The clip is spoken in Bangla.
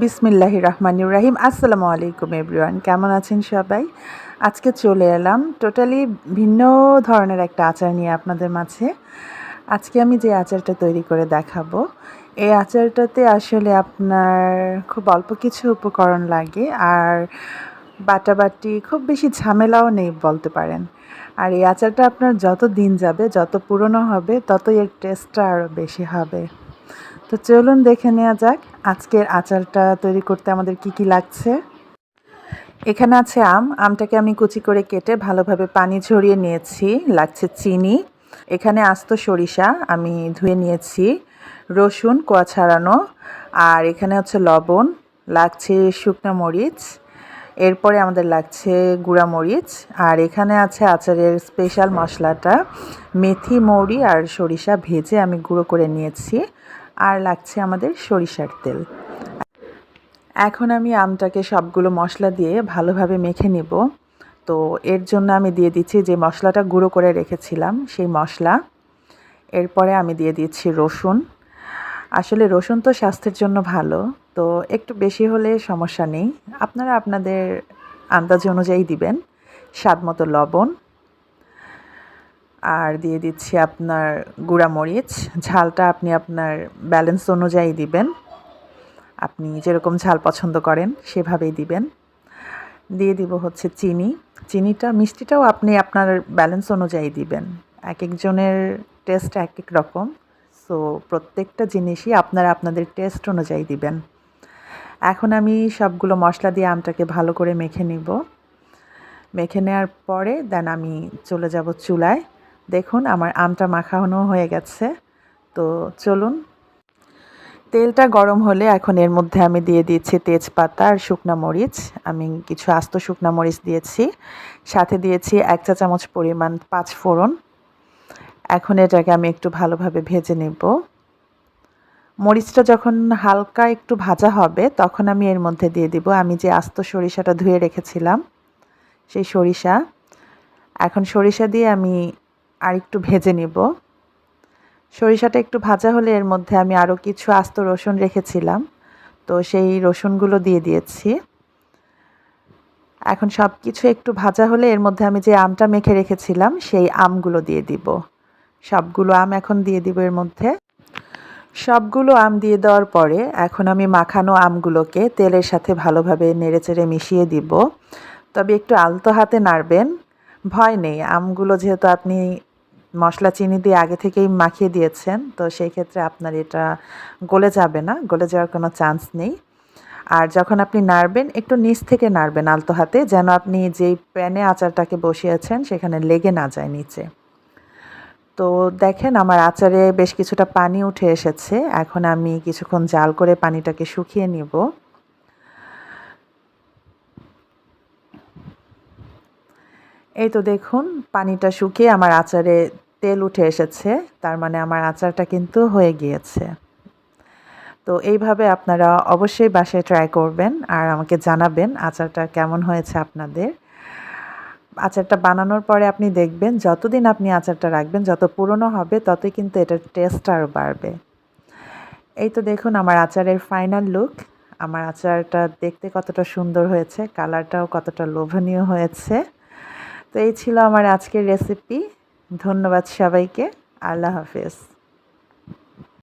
বিসমিল্লাহ রহমানুর রাহিম। আসসালামু আলাইকুম এভরিওয়ান, কেমন আছেন সবাই? আজকে চলে এলাম টোটালি ভিন্ন ধরনের একটা আচার নিয়ে আপনাদের মাঝে। আজকে আমি যে আচারটা তৈরি করে দেখাবো, এই আচারটাতে আসলে আপনার খুব অল্প কিছু উপকরণ লাগে আর বাটাবাটি খুব বেশি ঝামেলাও নেই বলতে পারেন। আর এই আচারটা আপনার যত দিন যাবে, যত পুরনো হবে, ততই এর টেস্টটা আরও বেশি হবে। তো চলুন দেখে নেওয়া যাক আজকের আচারটা তৈরি করতে আমাদের কি কি লাগছে। এখানে আছে আম। আমটাকে আমি কুচি করে কেটে ভালোভাবে পানি ঝরিয়ে নিয়েছি। লাগছে চিনি। এখানে আস্ত সরিষা আমি ধুয়ে নিয়েছি। রসুন, কোয়া ছাড়ানো। আর এখানে হচ্ছে লবণ। লাগছে শুকনো মরিচ। এরপরে আমাদের লাগছে গুঁড়া মরিচ। আর এখানে আছে আচারের স্পেশাল মশলাটা। মেথি, মৌরি আর সরিষা ভেজে আমি গুঁড়ো করে নিয়েছি। আর লাগছে আমাদের সরিষার তেল। এখন আমি আমটাকে সবগুলো মশলা দিয়ে ভালোভাবে মেখে নেব। তো এর জন্য আমি দিয়ে দিচ্ছি যে মশলাটা গুঁড়ো করে রেখেছিলাম, সেই মশলা। এরপরে আমি দিয়ে দিচ্ছি রসুন। আসলে রসুন তো স্বাস্থ্যের জন্য ভালো, তো একটু বেশি হলে সমস্যা নেই। আপনারা আপনাদের আন্দাজ অনুযায়ী দিবেন। স্বাদ মতো লবণ। আর দিয়ে দিচ্ছি আপনার মরিচ। ঝালটা আপনি আপনার ব্যালেন্স অনুযায়ী দিবেন। আপনি যেরকম ঝাল পছন্দ করেন সেভাবেই দিবেন। দিয়ে দিব হচ্ছে চিনি। চিনিটা, মিষ্টিটাও আপনি আপনার ব্যালেন্স অনুযায়ী দিবেন। এক একজনের টেস্ট এক এক রকম। সো প্রত্যেকটা জিনিসই আপনারা আপনাদের টেস্ট অনুযায়ী দিবেন। এখন আমি সবগুলো মশলা দিয়ে আমটাকে ভালো করে মেখে নিব। মেখে নেওয়ার পরে দেন আমি চলে যাব চুলায়। দেখুন, আমার আমটা মাখানো হয়ে গেছে। তো চলুন। তেলটা গরম হলে এখন এর মধ্যে আমি দিয়ে দিয়েছি তেজপাতা আর শুকনা মরিচ। আমি কিছু আস্ত শুকনা মরিচ দিয়েছি। সাথে দিয়েছি এক চা চামচ পরিমাণ পাঁচ ফোড়ন। এখন এটাকে আমি একটু ভালোভাবে ভেজে নেব। মরিচটা যখন হালকা একটু ভাজা হবে, তখন আমি এর মধ্যে দিয়ে দিব। আমি যে আস্ত সরিষাটা ধুয়ে রেখেছিলাম, সেই সরিষা। এখন সরিষা দিয়ে আমি আর একটু ভেজে নিব। সরিষাটা একটু ভাজা হলে এর মধ্যে আমি আরও কিছু আস্ত রসুন রেখেছিলাম। তো সেই রসুনগুলো দিয়ে দিয়েছি। এখন সব কিছু একটু ভাজা হলে এর মধ্যে আমি যে আমটা মেখে রেখেছিলাম, সেই আমগুলো দিয়ে দিব। সবগুলো আম এখন দিয়ে দিব এর মধ্যে। সবগুলো আম দিয়ে দেওয়ার পরে এখন আমি মাখানো আমগুলোকে তেলের সাথে ভালোভাবে নেড়েচেড়ে মিশিয়ে দিব। তবে একটু আলতো হাতে নাড়বেন। ভয় নেই, আমগুলো যেহেতু আপনি মশলা চিনি দিয়ে আগে থেকেই মাখিয়ে দিয়েছেন, তো সেই ক্ষেত্রে আপনার এটা গলে যাবে না, গলে যাওয়ার কোনো চান্স নেই। আর যখন আপনি নাড়বেন, একটু নিচ থেকে নাড়বেন আলতো হাতে, যেন আপনি যেই প্যানে আচারটাকে বসিয়েছেন, সেখানে লেগে না যায় নিচে। তো দেখেন, আমার আচারে বেশ কিছুটা পানি উঠে এসেছে। এখন আমি কিছুক্ষণ জাল করে পানিটাকে শুকিয়ে নিব। এই তো দেখুন, পানিটা শুকিয়ে আমার আচারে তেল উঠে এসেছে, তার মানে আমার আচারটা কিন্তু হয়ে গিয়েছে। তো এইভাবে আপনারা অবশ্যই বাসায় ট্রাই করবেন আর আমাকে জানাবেন আচারটা কেমন হয়েছে আপনাদের। আচারটা বানানোর পরে আপনি দেখবেন, যতদিন আপনি আচারটা রাখবেন, যত পুরনো হবে, ততই কিন্তু এটার টেস্ট আরও বাড়বে। এই তো দেখুন আমার আচারের ফাইনাল লুক আমার আচারটা দেখতে কতটা সুন্দর হয়েছে কালারটাও কতটা লোভনীয় হয়েছে। তো এই ছিল আমার আজকের রেসিপি ধন্যবাদ সবাইকে। আল্লাহ হাফেজ।